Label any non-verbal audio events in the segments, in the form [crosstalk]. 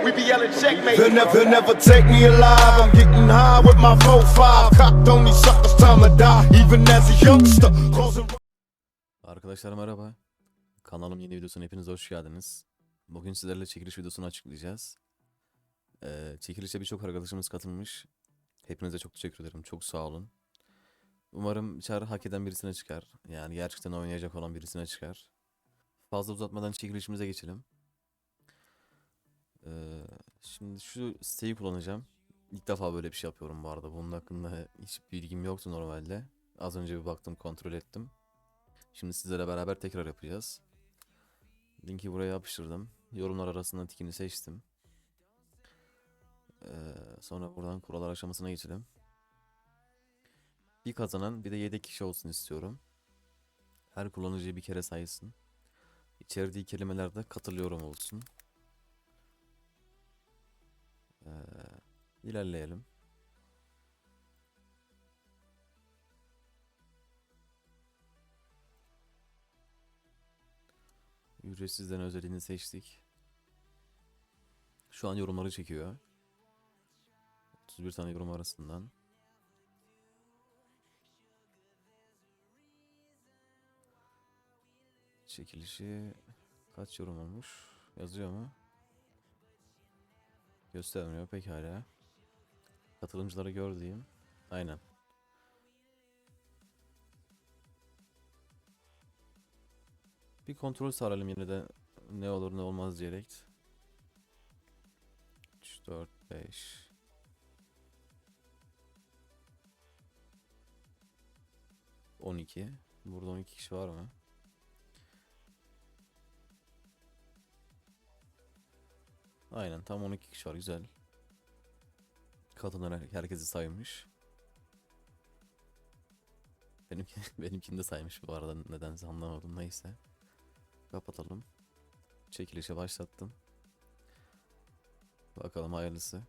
We be yelling checkmate. They'll never, they'll never take me alive. I'm getting high with my 4-5. Cocked on these suckers, time to die. Even as a youngster. Closing Arkadaşlar merhaba. Kanalım yeni videosuna hepiniz hoş geldiniz. Bugün sizlerle çekiliş videosunu açıklayacağız. Ee, çekilişe birçok arkadaşımız katılmış. Hepinize çok teşekkür ederim. Çok sağ olun. Umarım çağrı hak eden birisine çıkar. Yani gerçekten oynayacak olan birisine çıkar. Fazla uzatmadan çekilişimize geçelim. Şimdi şu siteyi kullanacağım. İlk defa böyle bir şey yapıyorum bu arada. Bunun hakkında hiç bilgim yoktu normalde. Az önce bir baktım, kontrol ettim. Şimdi sizlerle beraber tekrar yapacağız. Linki buraya yapıştırdım. Yorumlar arasından tikini seçtim. Ee, sonra buradan kurallar aşamasına geçelim. Bir kazanan bir de yedek kişi olsun istiyorum. Her kullanıcıyı bir kere saysın. İçerdiği kelimelerde katılıyorum olsun. İlerleyelim. Ücretsizden özelliğini seçtik. Şu an yorumları çekiyor. 31 tane yorum arasından. Çekilişi kaç yorum olmuş? Yazıyor mu? Göstermiyor pekala. Katılımcıları gör diyeyim. Aynen. Bir kontrol sağlayalım yine de ne olur ne olmaz diyerek. 3, 4, 5. On iki. Burada 12 kişi var mı? Aynen tam 12 kişi var güzel. Kadınlar her- herkesi saymış. Benimki, [laughs] benimkini de saymış bu arada nedense anlamadım neyse. Kapatalım. Çekilişe başlattım. Bakalım hayırlısı.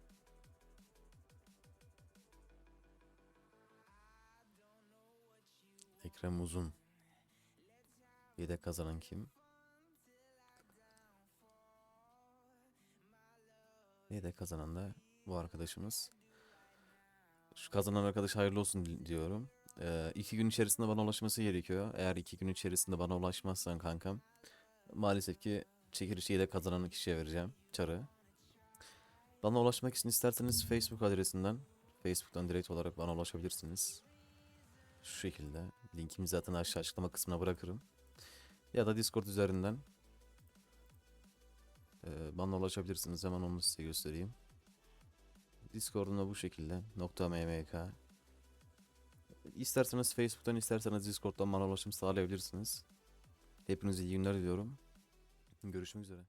Ekrem Uzun. Yedek kazanan kim? Yedek kazanan da bu arkadaşımız. Şu kazanan arkadaş hayırlı olsun di- diyorum. Ee, iki gün içerisinde bana ulaşması gerekiyor. Eğer iki gün içerisinde bana ulaşmazsan kankam maalesef ki çekilişi de kazanan kişiye vereceğim çarı. Bana ulaşmak için isterseniz Facebook adresinden Facebook'tan direkt olarak bana ulaşabilirsiniz. Şu şekilde. Linkimi zaten aşağı açıklama kısmına bırakırım. Ya da Discord üzerinden e, bana ulaşabilirsiniz. Hemen onu size göstereyim. Discord'um da bu şekilde. Mmk. İsterseniz Facebook'tan isterseniz Discord'dan bana ulaşım sağlayabilirsiniz. Hepinize iyi günler diliyorum. Görüşmek üzere.